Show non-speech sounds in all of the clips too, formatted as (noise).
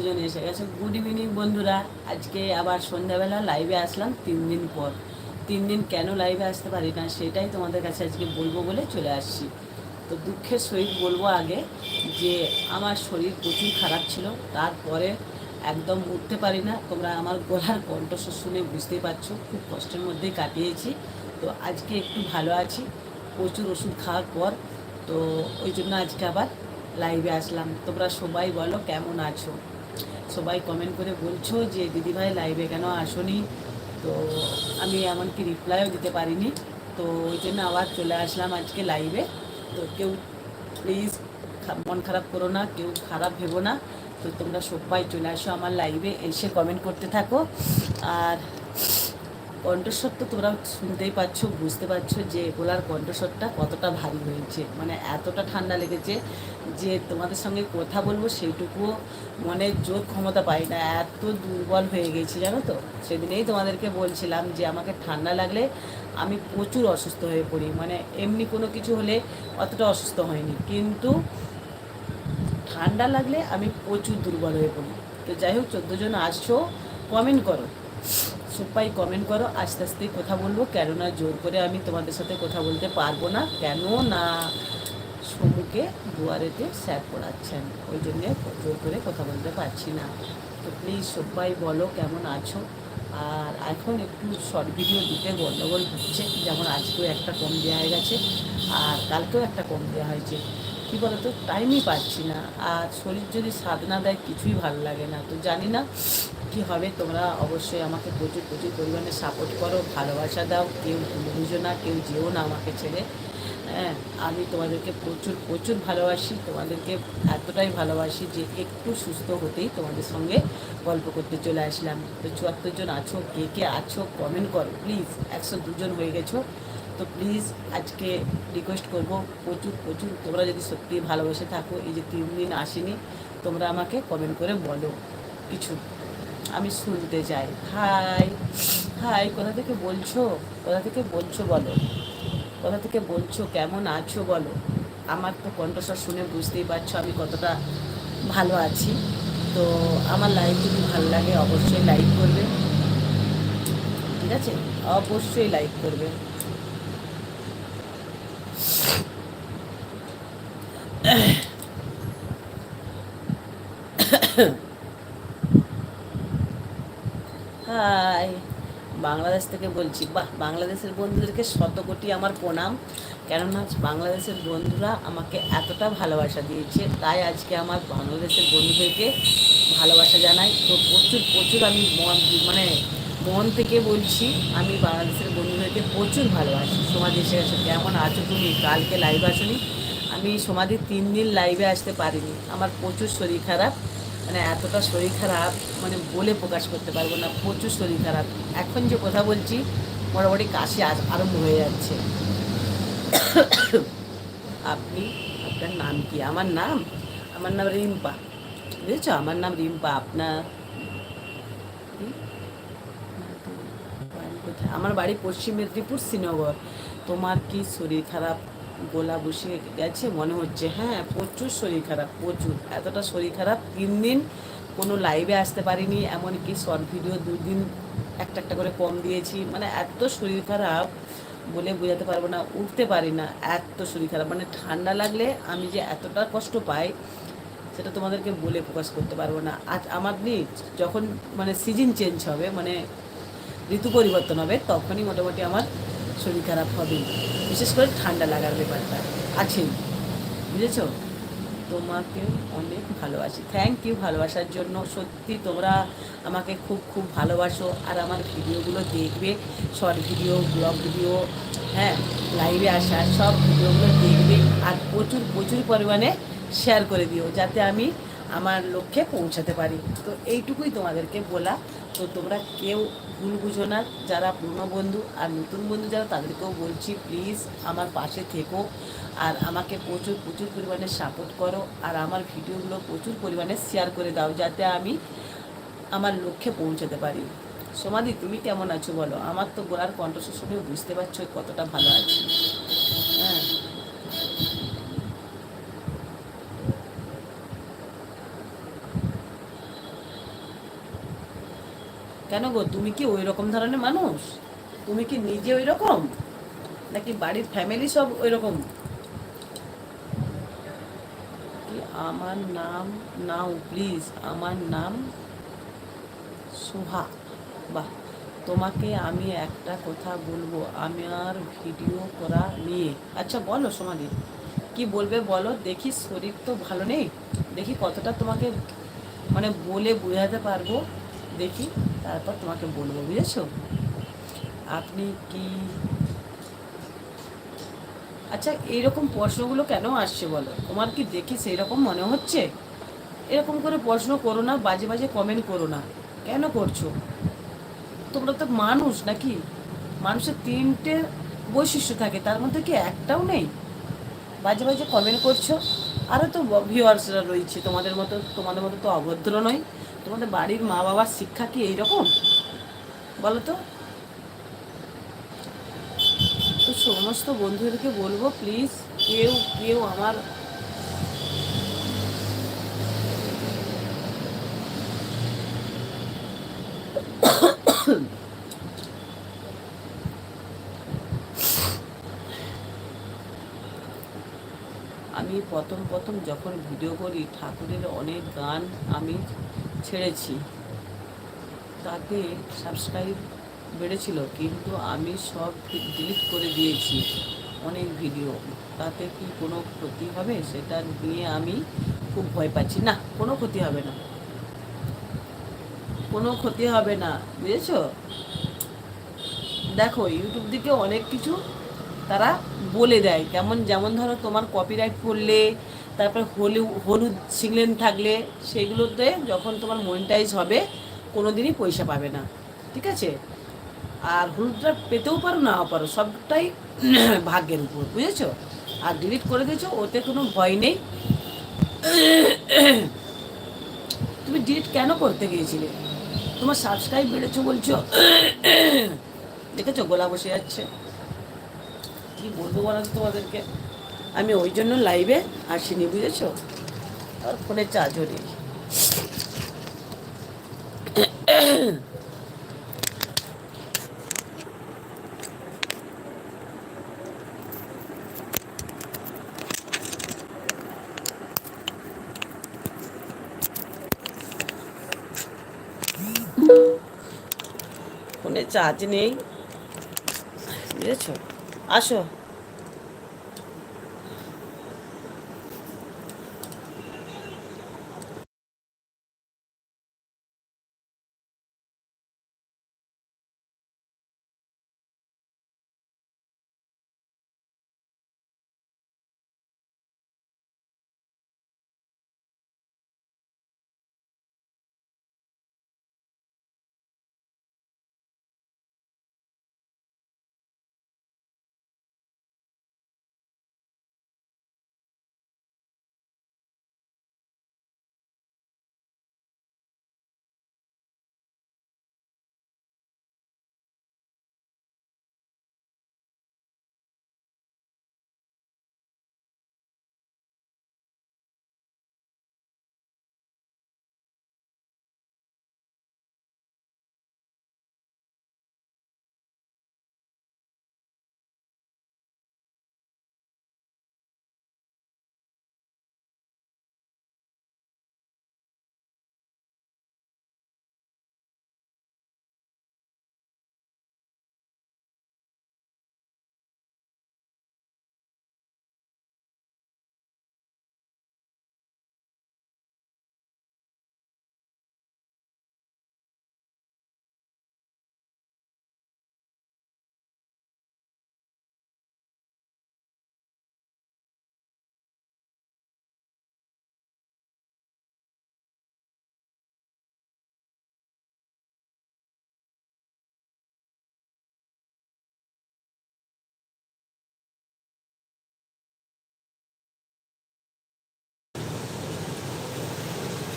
দুজন এসে গেছে। গুড ইভিনিং বন্ধুরা। আজকে আবার সন্ধ্যাবেলা লাইভে আসলাম তিন দিন পর। তিন দিন কেন লাইভে আসতে পারি না, সেটাই তোমাদের কাছে আজকে বলব বলে চলে আসছি। তো দুঃখের সহিত বলব আগে যে, আমার শরীর প্রচুর খারাপ ছিল। তারপরে একদম উঠতে পারি না। তোমরা আমার গলার কণ্ঠস্বর শুনে বুঝতেই পারছ, খুব কষ্টের মধ্যেই কাটিয়েছি। তো আজকে একটু ভালো আছি। প্রচুর ওষুধ খাওয়ার পর। তো ওই জন্য আজকে আবার লাইভে আসলাম। তোমরা সবাই বলো কেমন আছো? সবাই কমেন্ট করে বলছো যে, দিদিভাই লাইভে কেন আসনি? তো আমি এমনকি রিপ্লাইও দিতে পারিনি। তো ওই জন্য আবার চলে আসলাম আজকে লাইভে তো কেউ প্লিজ মন খারাপ করো না, কেউ খারাপ ভেবো না। তো তোমরা সবাই চলে আসো আমার লাইভে এসে কমেন্ট করতে থাকো। আর কণ্ঠস্বর তো তোমরা শুনতেই পাচ্ছ, বুঝতে পারছ যে গোলার কণ্ঠস্বরটা কতটা ভারী হয়েছে। মানে এতটা ঠান্ডা লেগেছে যে তোমাদের সঙ্গে কথা বলব সেইটুকুও মনের জোর ক্ষমতা পাই না। এত দুর্বল হয়ে গেছি, জানো তো? সেদিনেই তোমাদেরকে বলছিলাম যে আমাকে ঠান্ডা লাগলে আমি প্রচুর অসুস্থ হয়ে পড়ি। মানে এমনি কোনো কিছু হলে অতটা অসুস্থ হয়নি। কিন্তু ঠান্ডা লাগলে আমি প্রচুর দুর্বল হয়ে পড়ি। তো যাই হোক, চোদ্দ জন আসছো কমেন্ট করো। সবাই কমেন্ট করো। আস্তে আস্তে কথা বলব। কেননা জোর করে আমি তোমাদের সাথে কথা বলতে পারব না। কেন না সমুকে দুয়ারেতে স্যার পড়াচ্ছেন। ওই জন্যে জোর করে কথা বলতে পারছি না। তো প্লিজ সবাই বলো কেমন আছো? আর এখন একটু শর্ট ভিডিও দিতে গণ্ডগোল হচ্ছে। যেমন আজকেও একটা কম দেওয়া হয়ে গেছে। আর কালকেও একটা কম দেওয়া হয়েছে। কী বলতো? টাইমই পাচ্ছি না। আর শরীর যদি স্বাদ না দেয় কিছুই ভালো লাগে না। তো জানি না কি হবে? তোমরা অবশ্যই আমাকে প্রচুর প্রচুর পরিমাণে সাপোর্ট করো, ভালোবাসা দাও। কেউ বুঝো না, কেউ যেও না আমাকে ছেড়ে। হ্যাঁ আমি তোমাদেরকে প্রচুর প্রচুর ভালোবাসি। তোমাদেরকে এতটাই ভালোবাসি যে একটু সুস্থ হতেই তোমাদের সঙ্গে গল্প করতে চলে আসলাম। তো চুয়াত্তর জন আছো, কে কে আছো কমেন্ট করো প্লিজ একশো দুজন হয়ে গেছো। তো প্লিজ আজকে রিকোয়েস্ট করব, প্রচুর প্রচুর তোমরা যদি সত্যি ভালোবেসে থাকো, এই যে তিন দিন আসেনি, তোমরা আমাকে কমেন্ট করে বলো কিছু। আমি শুনতে চাই। হাই হাই, কোথা থেকে বলছো? কোথা থেকে বলছো বলো? কোথা থেকে বলছো? কেমন আছো বলো? আমার তো কণ্ঠস্বর শুনে বুঝতেই পারছ আমি কতটা ভালো আছি। তো আমার লাইভ যদি ভালো লাগে অবশ্যই লাইক করবে। ঠিক আছে? অবশ্যই লাইক করবে। হাই (coughs) বাংলাদেশ থেকে বলছি, বাহ, বাংলাদেশের বন্ধুদেরকে শত কোটি আমার প্রণাম। কেননা বাংলাদেশের বন্ধুরা আমাকে এতটা ভালোবাসা দিয়েছে, তাই আজকে আমার বাংলাদেশের বন্ধুদেরকে ভালোবাসা জানাই। তো প্রচুর প্রচুর আমি মন মানে মন থেকে বলছি, আমি বাংলাদেশের বন্ধুদেরকে প্রচুর ভালোবাসি। সমাধি এসে গেছে কেমন আছো তুমি? কালকে লাইভ আসনি। আমি সমাধির তিন দিন লাইভে আসতে পারিনি। আমার প্রচুর শরীর খারাপ। মানে এতটা শরীর খারাপ মানে বলে প্রকাশ করতে পারব না, প্রচুর শরীর খারাপ। এখন যে কথা বলছি, মোটামুটি কাশি আজ আরম্ভ হয়ে যাচ্ছে। আপনি, আপনার নাম কি? আমার নাম? আমার নাম রিম্পা। বুঝেছ? আমার নাম রিম্পা। আপনার? আমার বাড়ি পশ্চিম মেদিনীপুর শ্রীনগর। তোমার কি শরীর খারাপ? গোলা বসে গেছে, মনে হচ্ছে হ্যাঁ প্রচুর শরীর খারাপ, প্রচুর। এতটা শরীর খারাপ, তিন দিন কোনো লাইভে আসতে পারিনি, এমনকি শর্ট ভিডিও দুদিন একটা একটা করে কম দিয়েছি। মানে এত শরীর খারাপ বলে বোঝাতে পারব না, উঠতে পারি না, এত শরীর খারাপ। মানে ঠান্ডা লাগলে আমি যে এতটা কষ্ট পাই, সেটা তোমাদেরকে বলে প্রকাশ করতে পারব না। আজ আমার নি যখন মানে সিজন চেঞ্জ হবে মানে ঋতু পরিবর্তন হবে, তখনই মোটামুটি আমার শরীর খারাপ হবে। বিশেষ করে ঠান্ডা লাগার ব্যাপারটা। আছে বুঝেছ? তোমাকে অনেক ভালোবাসি। থ্যাংক ইউ ভালোবাসার জন্য। সত্যি তোমরা আমাকে খুব খুব ভালোবাসো। আর আমার ভিডিওগুলো দেখবে শর্ট ভিডিও ব্লগ ভিডিও হ্যাঁ লাইভে আসা, সব ভিডিওগুলো দেখবে। আর প্রচুর প্রচুর পরিমাণে শেয়ার করে দিও। যাতে আমি আমার লক্ষ্যে পৌঁছাতে পারি। তো এইটুকুই তোমাদেরকে বলা। তো তোমরা কেউ ভুল বুঝো না। যারা পুরনো বন্ধু আর নতুন বন্ধু যারা, তাদেরকেও বলছি প্লিজ আমার পাশে থেকো। আর আমাকে প্রচুর প্রচুর পরিমাণে সাপোর্ট করো। আর আমার ভিডিওগুলো প্রচুর পরিমাণে শেয়ার করে দাও, যাতে আমি আমার লক্ষ্যে পৌঁছাতে পারি। সমাধি তুমি কেমন আছো বলো? আমার তো গোড়ার কণ্ঠস্বর শুনে বুঝতে পারছ কতটা ভালো আছি। হ্যাঁ। কেন গো? তুমি কি ওই রকম ধরনের মানুষ? তুমি কি নিজে ওই রকম নাকি বাড়ির ফ্যামিলি সব ওই রকম আমার নাম? নাও প্লিজ আমার নাম সুহা। বাহ, তোমাকে আমি একটা কথা বলব, আমি আর ভিডিও করা নিয়ে। আচ্ছা বলো সোমালি কি বলবে বলো? দেখি শরীর তো ভালো নেই। দেখি কতটা তোমাকে মানে বলে বোঝাতে পারব। দেখি, তারপর তোমাকে বলব, বুঝেছ? আপনি কি আচ্ছা এইরকম প্রশ্নগুলো কেন আসছে বলো? তোমার কি দেখি সেই রকম মনে হচ্ছে? এরকম করে প্রশ্ন করো না, বাজে বাজে কমেন্ট করো না। কেন করছ? তোমরা তো মানুষ নাকি? মানুষের তিনটে বৈশিষ্ট্য থাকে, তার মধ্যে কি একটাও নেই? বাজে বাজে কমেন্ট করছ। আরও তো ভিউয়ার্সরা রয়েছে, তোমাদের মতো তোমাদের মতো তো অভদ্র নয়। তোমাদের বাড়ির মা বাবার শিক্ষা কি এইরকম? বলো তো তো সমস্ত বন্ধুদেরকে বলব প্লিজ কেউ কেউ আমার আমি প্রথম প্রথম যখন ভিডিও করি, ঠাকুরের অনেক গান আমি ছেড়েছি। তাতে সাবস্ক্রাইব বেড়েছিল, কিন্তু আমি সব ডিলিট করে দিয়েছি অনেক ভিডিও তাতে কি কোনো ক্ষতি হবে? সেটা নিয়ে আমি খুব ভয় পাচ্ছি। না, কোনো ক্ষতি হবে না। কোনো ক্ষতি হবে না, বুঝেছ? দেখো ইউটিউব দিকে অনেক কিছু তারা বলে দেয়। কেমন, যেমন ধরো তোমার কপিরাইট করলে তারপর হলু, হলুদ সিগলেন থাকলে সেগুলোতে যখন তোমার মনিটাইজ হবে কোনো দিনই পয়সা পাবে না। ঠিক আছে? আর হলুদটা পেতেও পারো নাও পারো, সবটাই (clears throat) ভাগ্যের উপর, বুঝেছ? আর ডিলিট করে দিয়েছ, ওতে কোনো ভয় নেই। (clears throat) তুমি ডিলিট কেন করতে গিয়েছিলে? তোমার সাবস্ক্রাইব বেড়েছো বলছো? (clears throat) দেখেছ? গোলা বসে যাচ্ছে। কি বলব বলো তোমাদেরকে? আমি ওই জন্য লাইভে আসিনি, বুঝেছ? আর ফোনে চার্জও নেই। ফোনে চার্জ নেই, বুঝেছ? আসো।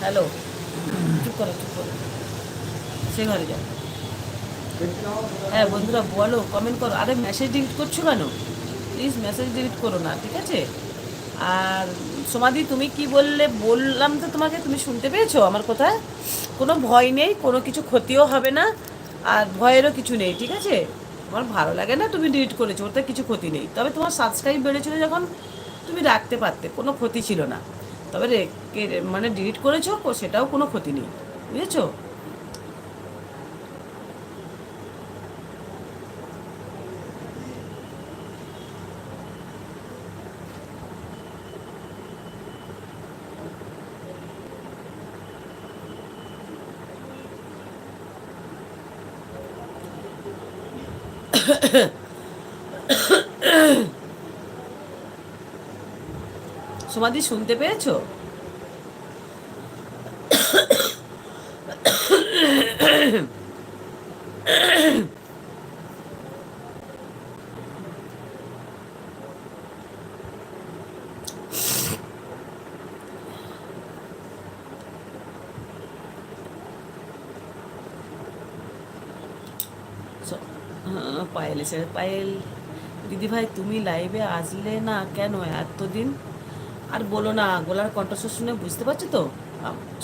হ্যালো। চুপ করো চুপ করো। সে ঘরে যাও। হ্যাঁ বন্ধুরা, বলো কমেন্ট করো। আরে মেসেজ ডিলিট করছ কেন? প্লিজ মেসেজ ডিলিট করো না, ঠিক আছে? আর সমাধি তুমি কি বললে? বললাম তো তোমাকে, তুমি শুনতে পেয়েছ আমার কথা? কোনো ভয় নেই, কোনো কিছু ক্ষতিও হবে না, আর ভয়েরও কিছু নেই, ঠিক আছে? তোমার ভালো লাগে না তুমি ডিলিট করেছ ওতে কিছু ক্ষতি নেই। তবে তোমার সাবস্ক্রাইব বেড়েছিল যখন, তুমি রাখতে পারতে, কোনো ক্ষতি ছিল না। তবে মানে ডিলিট করেছ সেটাও কোনো ক্ষতি নেই বুঝেছ? সমাধি শুনতে পেয়েছ পায়েল এসে পায়েল দিদি ভাই তুমি লাইভে আসলে না কেন এতদিন? আর বলো না, গোলার কণ্ঠস্বর শুনে বুঝতে পারছ তো?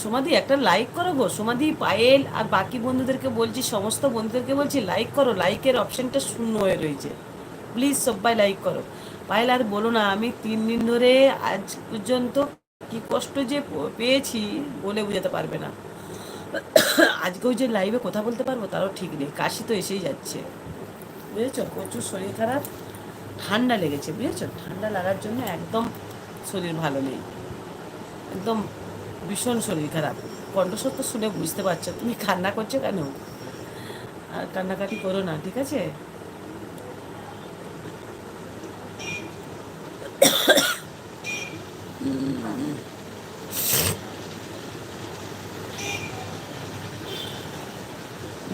সমাধি একটা লাইক করো গো। সমাধি পায়েল আর বাকি বন্ধুদেরকে বলছি, সমস্ত বন্ধুদেরকে বলছি লাইক করো। লাইকের অপশানটা শূন্য হয়ে রয়েছে। প্লিজ সবাই লাইক করো। পায়েল আর বলো না, আমি তিন দিন ধরে আজ পর্যন্ত কি কষ্ট যে পেয়েছি বলে বোঝাতে পারবে না। আজকেও যে লাইভে কথা বলতে পারব, তারও ঠিক নেই। কাশি তো এসেই যাচ্ছে। বুঝেছ? প্রচুর শরীর খারাপ। ঠান্ডা লেগেছে, বুঝেছ? ঠান্ডা লাগার জন্য একদম শরীর ভালো নেই। একদম ভীষণ শরীর খারাপ। কণ্ঠস্বর তো শুনে বুঝতে পারছ, তুমি কান্না করছ কেন? আর কান্নাকাটি করো না, ঠিক আছে?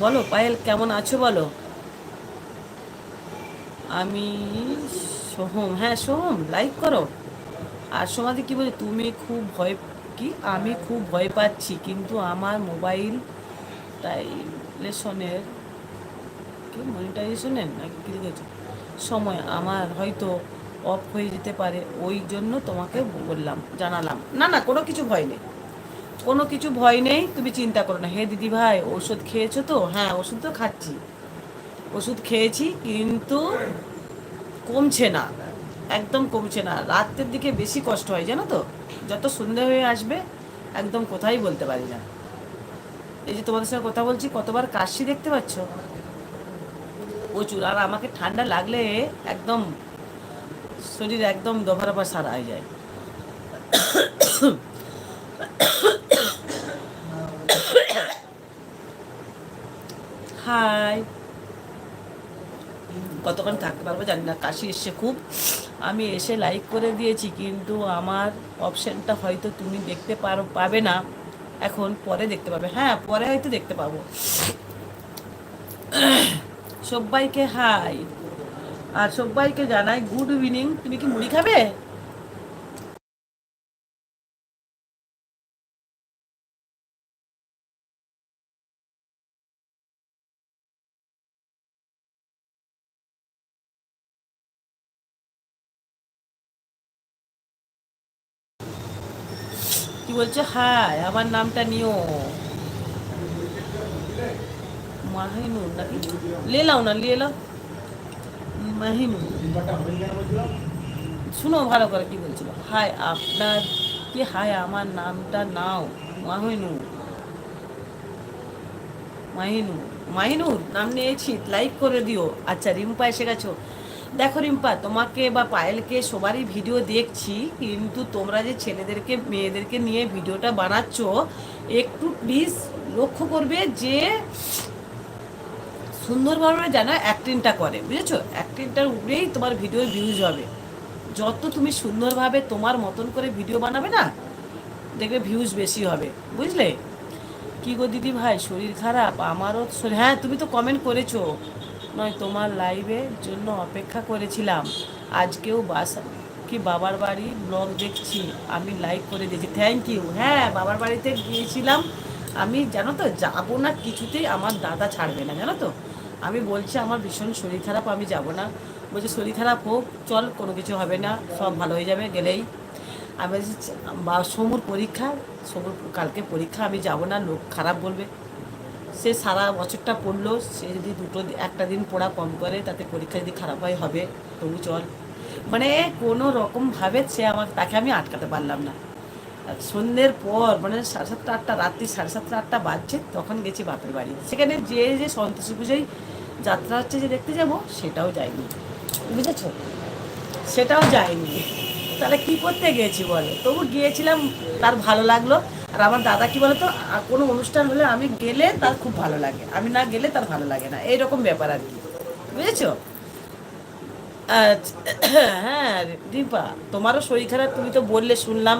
বলো, পায়েল, কেমন আছো বলো? আমি সোহম হ্যাঁ সোহম লাইক করো। আর সমাধি কি বলে তুমি খুব ভয়, কি? আমি খুব ভয় পাচ্ছি, কিন্তু আমার মোবাইল টাইলেশনের, কি, মনিটাইজেশনের নাকি কী লিখেছে? সময় আমার হয়তো অফ হয়ে যেতে পারে, ওই জন্য তোমাকে বললাম, জানালাম। না না, কোনো কিছু ভয় নেই। কোনো কিছু ভয় নেই, তুমি চিন্তা করো না। হে দিদি ভাই ওষুধ খেয়েছো তো? হ্যাঁ ওষুধ তো খাচ্ছি। ওষুধ খেয়েছি, কিন্তু কমছে না। একদম কমছে না। রাতের দিকে বেশি কষ্ট হয়, জানো তো? যত সন্ধে হয়ে আসবে, একদম কোথায় বলতে পারি না। এই যে তোমাদের সঙ্গে কথা বলছি, কতবার কাশি দেখতে পাচ্ছ? প্রচুর। আর আমাকে ঠান্ডা লাগলে একদম শরীর একদম দফারফা সারা হয়ে যায়। হাই। কতক্ষণ থাকতে পারব জানি না, কাশি এসছে খুব। আমি এসে লাইক করে দিয়েছি, কিন্তু আমার অপশানটা হয়তো তুমি দেখতে পারো, পাবে না। এখন পরে দেখতে পাবে। হ্যাঁ পরে হয়তো দেখতে পাবো। সব্বাইকে হাই আর সব্বাইকে জানাই গুড ইভিনিং তুমি কি মুড়ি খাবে? বলছে, হাই, আমার নামটা নিও। মাহিনুর নাকি? লে না লিয়ে লাও মাহিনুর শুনো ভালো করে কি বলছিল। হাই, আপনার কি, হাই, আমার নামটা নাও মাহিনুর মাহিনুর মাহিনুর নাম নিয়েছি, লাইক করে দিও। আচ্ছা রিম্পা এসে গেছো। দেখো রিম্পা, তোমাকে বা পায়েলকে সবারই ভিডিও দেখছি, কিন্তু তোমরা যে ছেলেদেরকে, মেয়েদেরকে নিয়ে ভিডিওটা বানাচ্ছ, একটু প্লিজ লক্ষ্য করবে যে সুন্দরভাবে যেন অ্যাক্টিংটা করে, বুঝেছ? অ্যাক্টিংটার উপরেই তোমার ভিডিওর ভিউজ হবে। যত তুমি সুন্দরভাবে তোমার মতন করে ভিডিও বানাবে না, দেখবে ভিউজ বেশি হবে, বুঝলে? কি গো দিদি ভাই শরীর খারাপ? আমারও হ্যাঁ তুমি তো কমেন্ট করেছ। নয়, তোমার লাইভের জন্য অপেক্ষা করেছিলাম। আজকেও বাস কি বাবার বাড়ি ব্লগ দেখছি, আমি লাইক করে দিয়েছি। থ্যাংক ইউ হ্যাঁ বাবার বাড়িতে গিয়েছিলাম। আমি, জানো তো, যাব না কিছুতেই, আমার দাদা ছাড়বে না, জানো তো। আমি বলছি, আমার ভীষণ শরীর খারাপ, আমি যাব না। বলছে, শরীর খারাপ হোক, চল, কোনো কিছু হবে না, সব ভালো হয়ে যাবে, গেলেই। আমি বা, সমুর পরীক্ষা, সমুর, কালকে পরীক্ষা, আমি যাব না, লোক খারাপ বলবে। সে সারা বছরটা পড়ল, সে যদি দুটো একটা দিন পড়া কম করে, তাতে পরীক্ষা যদি খারাপ হয়, হবে। তবু চল। মানে কোনো রকমভাবে সে আমার তাকে আমি আটকাতে পারলাম না। সন্ধ্যের পর মানে সাড়ে সাতটা আটটা, রাত্রি সাড়ে সাতটা আটটা বাজছে, তখন গেছি বাপের বাড়ি। সেখানে যে যে সন্তোষী পুজোয় যাত্রা হচ্ছে যে দেখতে যাব, সেটাও যায়নি বুঝেছ? সেটাও যায়নি তাহলে কি করতে গিয়েছি বলো? তবু গিয়েছিলাম, তার ভালো লাগল। আর আমার দাদা কি বলতো কোনো অনুষ্ঠান হলে আমি গেলে তার খুব ভালো লাগে। আমি না গেলে তার ভালো লাগে না। এইরকম ব্যাপার আর কি। বুঝেছ? হ্যাঁ দীপা, তোমারও শরীর খারাপ, তুমি তো বললে, শুনলাম।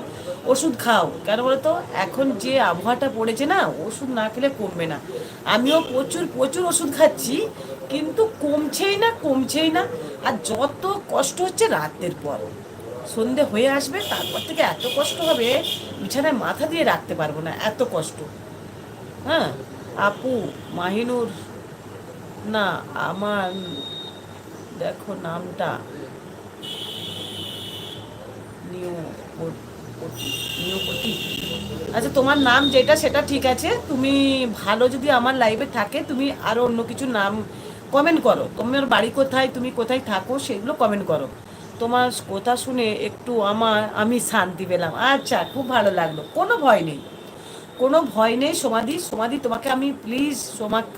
ওষুধ খাও। কেন বলো তো এখন যে আবহাওয়াটা পড়েছে না, ওষুধ না খেলে কমবে না। আমিও প্রচুর প্রচুর ওষুধ খাচ্ছি, কিন্তু কমছেই না কমছেই না। আর যত কষ্ট হচ্ছে, রাতের পর। সন্ধে হয়ে আসবে, তারপর থেকে এত কষ্ট হবে, বিছানায় মাথা দিয়ে রাখতে পারব না, এত কষ্ট। হ্যাঁ? আপু, মাহিনুর, না, আমার, দেখো নামটা। নিয়োপতি আচ্ছা তোমার নাম যেটা, সেটা ঠিক আছে। তুমি ভালো যদি আমার লাইভে থাকে, তুমি আরও অন্য কিছু নাম কমেন্ট করো। তোমার বাড়ি কোথায়, তুমি কোথায় থাকো, সেগুলো কমেন্ট করো। তোমার কথা শুনে একটু আমার, আমি শান্তি পেলাম। আচ্ছা খুব ভালো লাগল। কোনো ভয় নেই। কোনো ভয় নেই সমাধি সমাধি তোমাকে আমি প্লিজ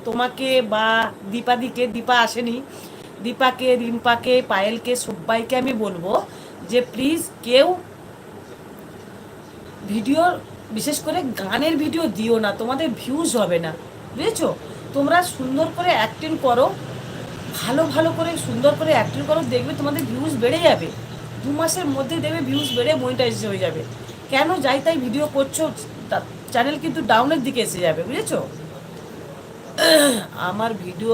তোমাকে বা দীপাদিকে, দীপা আসেনি, দীপাকে, রিম্পাকে, পায়েলকে সবাইকে আমি বলব যে প্লিজ কেউ ভিডিও, বিশেষ করে গানের ভিডিও দিও না, তোমাদের ভিউজ হবে না। বুঝেছ? তোমরা সুন্দর করে অ্যাক্টিং করো। ভালো ভালো করে, সুন্দর করে অ্যাক্টিং করো, দেখবে তোমাদের ভিউজ বেড়ে যাবে। দু মাসের মধ্যে দেখবে ভিউজ বেড়ে মনিটাইজ হয়ে যাবে। কেন যাই তাই ভিডিও করছ চ্যানেল কিন্তু ডাউনের দিকে এসে যাবে, বুঝেছ? আমার ভিডিও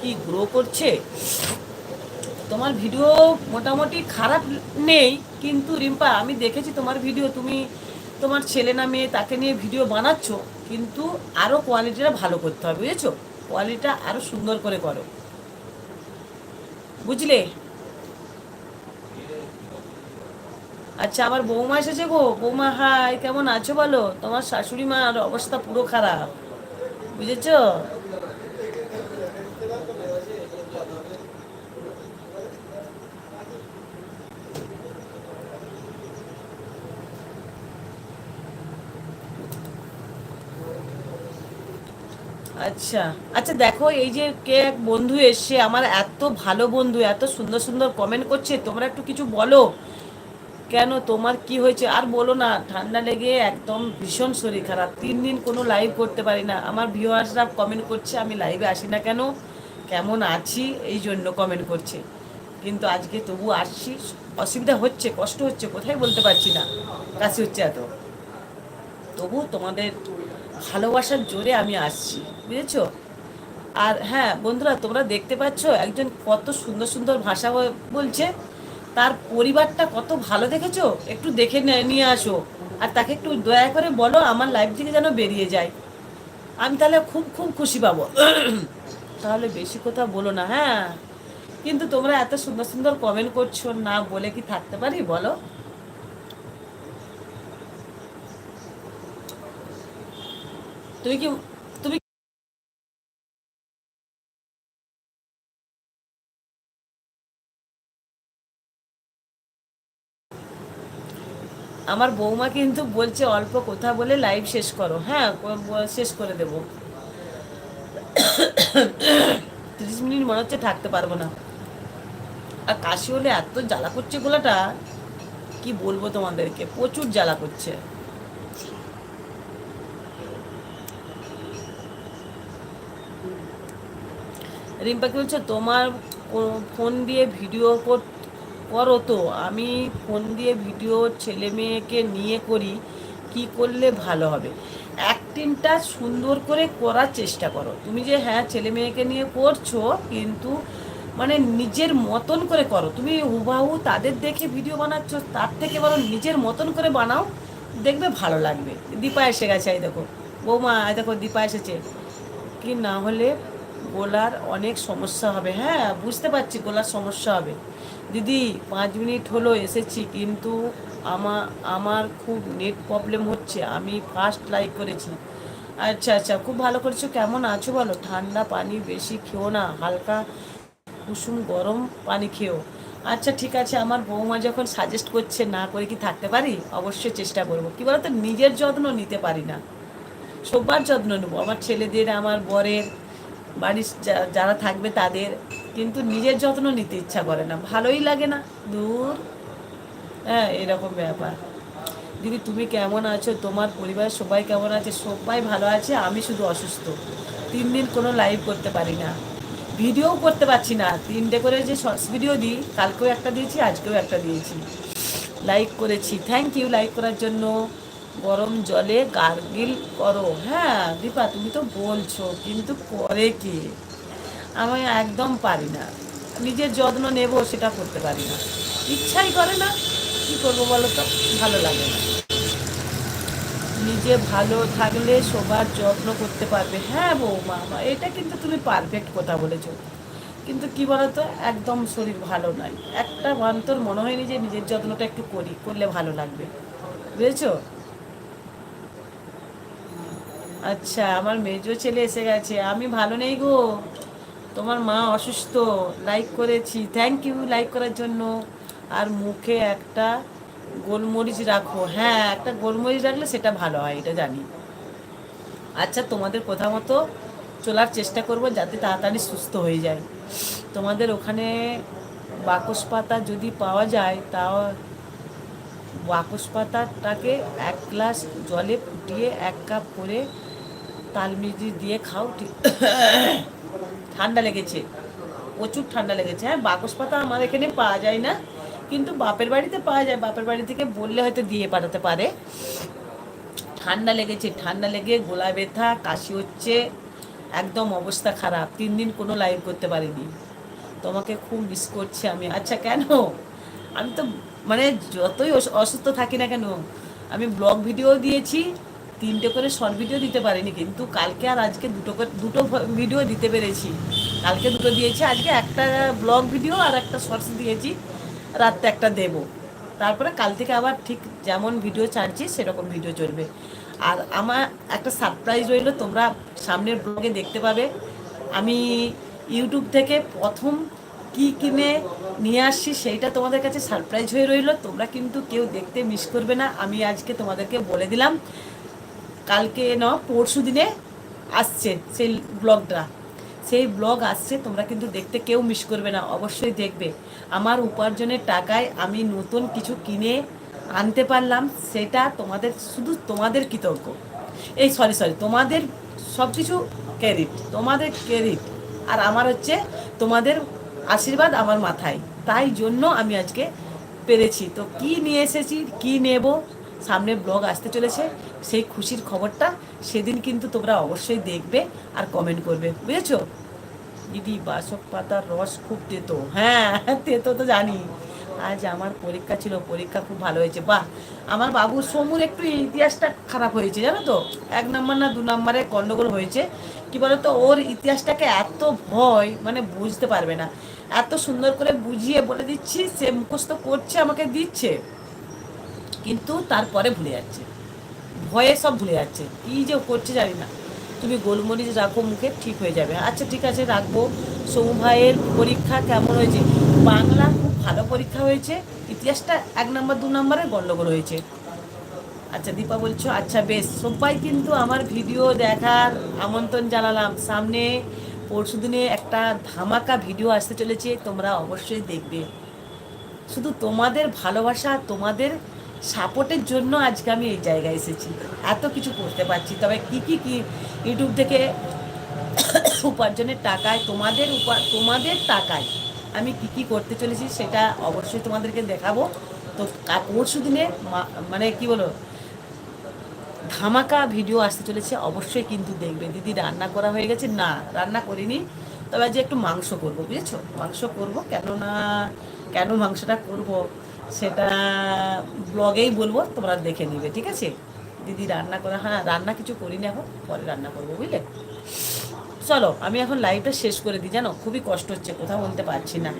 কি গ্রো করছে? তোমার ভিডিও মোটামুটি খারাপ নেই, কিন্তু রিম্পা, আমি দেখেছি তোমার ভিডিও তুমি তোমার ছেলে না মেয়ে, তাকে নিয়ে ভিডিও বানাচ্ছ, কিন্তু আরও কোয়ালিটিটা ভালো করতে হবে, বুঝেছ? কোয়ালিটিটা আরও সুন্দর করে করো। বুঝলে? আচ্ছা আমার বৌমা এসেছে গো। বৌমা, হাই, কেমন আছো বলো? তোমার শাশুড়ি মার অবস্থা পুরো খারাপ। বুঝেছ? আচ্ছা। আচ্ছা দেখো, এই যে কে এক বন্ধু এসছে, আমার এত ভালো বন্ধু, এত সুন্দর সুন্দর কমেন্ট করছে, তোমরা একটু কিছু বলো। কেন, তোমার কি হয়েছে? আর বলো না, ঠান্ডা লেগে একদম ভীষণ শরীর খারাপ। তিন দিন কোনো লাইভ করতে পারি না। আমার ভিউয়ার্সরা কমেন্ট করছে, আমি লাইভে আসি না কেন? কেমন আছি? এই জন্য কমেন্ট করছে। কিন্তু আজকে তবু আসছি। অসুবিধা হচ্ছে, কষ্ট হচ্ছে, কোথায় বলতে পারছি না। কাছে হচ্ছে এত। তবু তোমাদের ভালোবাসার জোরে আমি আসছি, বুঝেছ? আর হ্যাঁ বন্ধুরা, তোমরা দেখতে পাচ্ছ একজন কত সুন্দর সুন্দর ভাষা বলছে, তার পরিবারটা কত ভালো দেখেছ? একটু দেখে নিয়ে আসো। আর তাকে একটু দয়া করে বলো, আমার লাইফ থেকে যেন বেরিয়ে যায়। আমি তাহলে খুব খুব খুশি পাবো। (clears throat) তাহলে বেশি কথা বলো না হ্যাঁ? কিন্তু তোমরা এত সুন্দর সুন্দর কমেন্ট করছ, না বলে কি থাকতে পারি? বলো। তুমি কি তুমি আমার বৌমা কিন্তু বলছে অল্প কথা বলে লাইভ শেষ করো। হ্যাঁ শেষ করে দেব। তিরিশ মিনিট মনে হচ্ছে থাকতে পারব না। আর কাশি হলে এত জ্বালা করছে গোলাটা, কি বলব তোমাদেরকে? প্রচুর জ্বালা করছে। রিম্পাকে বলছে? তোমার ফোন দিয়ে ভিডিও করো তো। আমি ফোন দিয়ে ভিডিও ছেলে মেয়েকে নিয়ে করি, কি করলে ভালো হবে? অ্যাক্টিংটা সুন্দর করে করার চেষ্টা করো। তুমি যে হ্যাঁ ছেলে মেয়েকে নিয়ে করছ, কিন্তু মানে নিজের মতন করে করো। তুমি হুবাহু তাদের দেখে ভিডিও বানাচ্ছ, তার থেকে বলো নিজের মতন করে বানাও, দেখবে ভালো লাগবে। দীপা এসে গেছে, এই দেখো। বৌমা দেখো, দীপা এসেছে। কি না হলে গোলার অনেক সমস্যা হবে। হ্যাঁ বুঝতে পারছি গোলার সমস্যা হবে। দিদি, পাঁচ মিনিট হলো, এসেছি, কিন্তু আমার আমার খুব নেট প্রবলেম হচ্ছে, আমি ফার্স্ট লাইক করেছি। আচ্ছা আচ্ছা খুব ভালো করেছ, কেমন আছো বলো? ঠান্ডা পানি বেশি খেও না, হালকা কুসুম গরম পানি খেও। আচ্ছা ঠিক আছে, আমার বৌমা যখন সাজেস্ট করছে না করে কি থাকতে পারি, অবশ্যই চেষ্টা করব। কি বলতো, নিজের যত্ন নিতে পারি না। সবার যত্ন নেব। আমার ছেলেদের, আমার বরের বাড়ির যারা থাকবে তাদের কিন্তু নিজের যত্ন নিতে ইচ্ছা করে না। ভালোই লাগে না। দূর। হ্যাঁ এরকম ব্যাপার। দিদি, তুমি কেমন আছো? তোমার পরিবার সবাই কেমন আছে? সবাই ভালো আছে। আমি শুধু অসুস্থ। তিন দিন কোনো লাইভ করতে পারি না। ভিডিও করতে পারছি না। তিনটে করে যে শর্টস ভিডিও দিই, কালকেও একটা দিয়েছি, আজকেও একটা দিয়েছি। লাইক করেছি। থ্যাংক ইউ লাইক করার জন্য। গরম জলে গার্গিল করো। হ্যাঁ দীপা, তুমি তো বলছো, কিন্তু করে কি? আমি একদম পারি না। নিজের যত্ন নেব, সেটা করতে পারি না। ইচ্ছাই করে না, কি করব বলো তো? ভালো লাগে না। নিজে ভালো থাকলে সবার যত্ন করতে পারবে। হ্যাঁ বৌমা, মা, এটা কিন্তু তুমি পারফেক্ট কথা বলেছ। কিন্তু কি বলতো? একদম শরীর ভালো নয় একটা অন্তর মনে হয়নি যে নিজের যত্নটা একটু করি, করলে ভালো লাগবে। বুঝেছ? আচ্ছা আমার মেজো ছেলে এসে গেছে। আমি ভালো নেই গো। তোমার মা অসুস্থ। লাইক করেছি। থ্যাংক ইউ লাইক করার জন্য। আর মুখে একটা গোলমরিচ রাখো। হ্যাঁ একটা গোলমরিচ রাখলে সেটা ভালো হয়, এটা জানি। আচ্ছা তোমাদের কথা মতো চলার চেষ্টা করব যাতে তাড়াতাড়ি সুস্থ হয়ে যায়। তোমাদের ওখানে বাকস পাতা যদি পাওয়া যায়, তাও বাকস পাতাটাকে এক গ্লাস জলে ফুটিয়ে এক কাপ করে তালমিজি দিয়ে খাও, ঠিক। ঠান্ডা লেগেছে, প্রচুর ঠান্ডা লেগেছে। হ্যাঁ বাকস পাতা আমার এখানে পাওয়া যায় না, কিন্তু বাপের বাড়িতে পাওয়া যায়। বাপের বাড়ি থেকে বললে হয়তো দিয়ে পাঠাতে পারে। ঠান্ডা লেগেছে, ঠান্ডা লেগে গোলা ব্যথা, কাশি হচ্ছে, একদম অবস্থা খারাপ। তিন দিন কোনো লাইভ করতে পারিনি। তোমাকে খুব মিস করছি আমি। আচ্ছা কেন? আমি তো মানে যতই অস- অসুস্থ থাকি না কেন, আমি ব্লগ ভিডিও দিয়েছি তিনটে করে শর্ট ভিডিও দিতে পারিনি, কিন্তু কালকে আর আজকে দুটো করে, দুটো ভিডিও দিতে পেরেছি। কালকে দুটো দিয়েছি, আজকে একটা ব্লগ ভিডিও আর একটা শর্টস দিয়েছি, রাত্রে একটা দেবো। তারপরে কাল থেকে আবার ঠিক যেমন ভিডিও ছাড়ছি, সেরকম ভিডিও চলবে। আর আমার একটা সারপ্রাইজ রইল, তোমরা সামনের ব্লগে দেখতে পাবে, আমি ইউটিউব থেকে প্রথম কি কিনে নিয়ে আসছি, সেইটা তোমাদের কাছে সারপ্রাইজ হয়ে রইল। তোমরা কিন্তু কেউ দেখতে মিস করবে না, আমি আজকে তোমাদেরকে বলে দিলাম। কালকে ন, পরশু দিনে আসছে সেই ব্লগটা। সেই ব্লগ আসছে, তোমরা কিন্তু দেখতে কেউ মিস করবে না, অবশ্যই দেখবে। আমার উপার্জনের টাকায় আমি নতুন কিছু কিনে আনতে পারলাম, সেটা তোমাদের, শুধু তোমাদের কৃতজ্ঞ। এই সরি সরি তোমাদের সব কিছু ক্রেডিট তোমাদের ক্রেডিট আর আমার হচ্ছে তোমাদের আশীর্বাদ আমার মাথায়। তাই জন্য আমি আজকে পেরেছি। তো কি নিয়ে এসেছি, কি নেব সামনে ব্লগ আসতে চলেছে, সেই খুশির খবরটা সেদিন কিন্তু তোমরা অবশ্যই দেখবে আর কমেন্ট করবে, বুঝেছ? দিদি, বাসক পাতার রস খুব তেতো হ্যাঁ তেতো তো জানি। আজ আমার পরীক্ষা ছিল, পরীক্ষা খুব ভালো হয়েছে। বাহ, আমার বাবুর সমুর একটু ইতিহাসটা খারাপ হয়েছে, জানো তো? এক নম্বর না দু নম্বরে গন্ডগোল হয়েছে। কি বলতো? ওর ইতিহাসটাকে এত ভয় মানে বুঝতে পারবে না। এত সুন্দর করে বুঝিয়ে বলে দিচ্ছি, সে মুখস্থ করছে, আমাকে দিচ্ছে। কিন্তু তারপরে ভুলে যাচ্ছে। ভয়ে সব ভুলে যাচ্ছে। কি যে করছে জানি না। তুমি গোলমরিচ রাখো, মুখে ঠিক হয়ে যাবে। আচ্ছা ঠিক আছে, রাখব। সৌম ভাইয়ের পরীক্ষা কেমন হয়েছে? বাংলা খুব ভালো পরীক্ষা হয়েছে। ইতিহাসটা এক নম্বর, দু নম্বরে গন্ডগোল হয়েছে। আচ্ছা দীপা বলছো আচ্ছা বেশ। সবাই কিন্তু আমার ভিডিও দেখার আমন্ত্রণ জানালাম। সামনে পরশু দিনে একটা ধামাকা ভিডিও আসতে চলেছে। তোমরা অবশ্যই দেখবে। শুধু তোমাদের ভালোবাসা, তোমাদের সাপোর্টের জন্য আজকে আমি এই জায়গায় এসেছি। এত কিছু করতে পারছি। তবে কি কি কি? ইউটিউব থেকে উপার্জনের টাকায়, তোমাদের উপা, তোমাদের টাকায় আমি কি কি করতে চলেছি সেটা অবশ্যই তোমাদেরকে দেখাবো। তো পরশু দিনে মানে কি বলো ধামাকা ভিডিও আসতে চলেছে। অবশ্যই কিন্তু দেখবে। দিদি, রান্না করা হয়ে গেছে? না, রান্না করিনি। তবে আজ একটু মাংস করব, বুঝেছ? মাংস করব। কেননা, কেন মাংসটা করব? সেটা ব্লগেই বলব, তোমরা দেখে নিবে, ঠিক আছে? দিদি রান্না করা হ্যাঁ রান্না কিছু করি না এখন, পরে রান্না করব, বুঝলে? চলো, আমি এখন লাইভটা শেষ করে দিই, জানো? খুবই কষ্ট হচ্ছে, কোথাও বলতে পারছি না।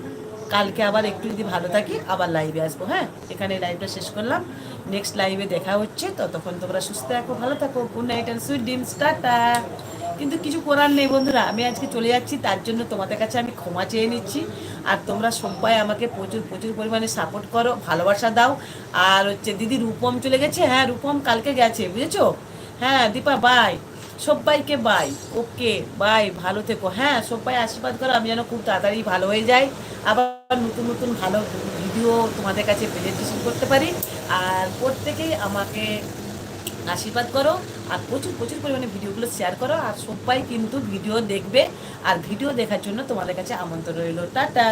কালকে আবার একটু যদি ভালো থাকি, আবার লাইভে আসব হ্যাঁ? এখানে লাইভটা শেষ করলাম। নেক্সট লাইভে দেখা হচ্ছে, ততক্ষণ তোমরা সুস্থ থাকো, ভালো থাকো good night and sweet dreams ta ta! কিন্তু কিছু করার নেই বন্ধুরা, আমি আজকে চলে যাচ্ছি, তার জন্য তোমাদের কাছে আমি ক্ষমা চেয়ে নিচ্ছি। আর তোমরা সবাই আমাকে প্রচুর প্রচুর পরিমাণে সাপোর্ট করো, ভালোবাসা দাও। আর হচ্ছে দিদি রূপম চলে গেছে হ্যাঁ রূপম কালকে গেছে, বুঝেছ? হ্যাঁ দীপা বাই সবাইকে বাই ওকে বাই ভালো থেকো। হ্যাঁ সবাই আশীর্বাদ করো, আমি যেন খুব তাড়াতাড়ি ভালো হয়ে যাই। আবার নতুন নতুন ভালো ভিডিও তোমাদের কাছে প্রেজেন্টেশন করতে পারি। আর প্রত্যেকেই আমাকে আশীর্বাদ করো আর প্রচুর প্রচুর পরিমাণে ভিডিওগুলো শেয়ার করো আর সবাই কিন্তু ভিডিও দেখবে আর ভিডিও দেখার জন্য তোমাদের কাছে আমন্ত্রণ রইল। টাটা!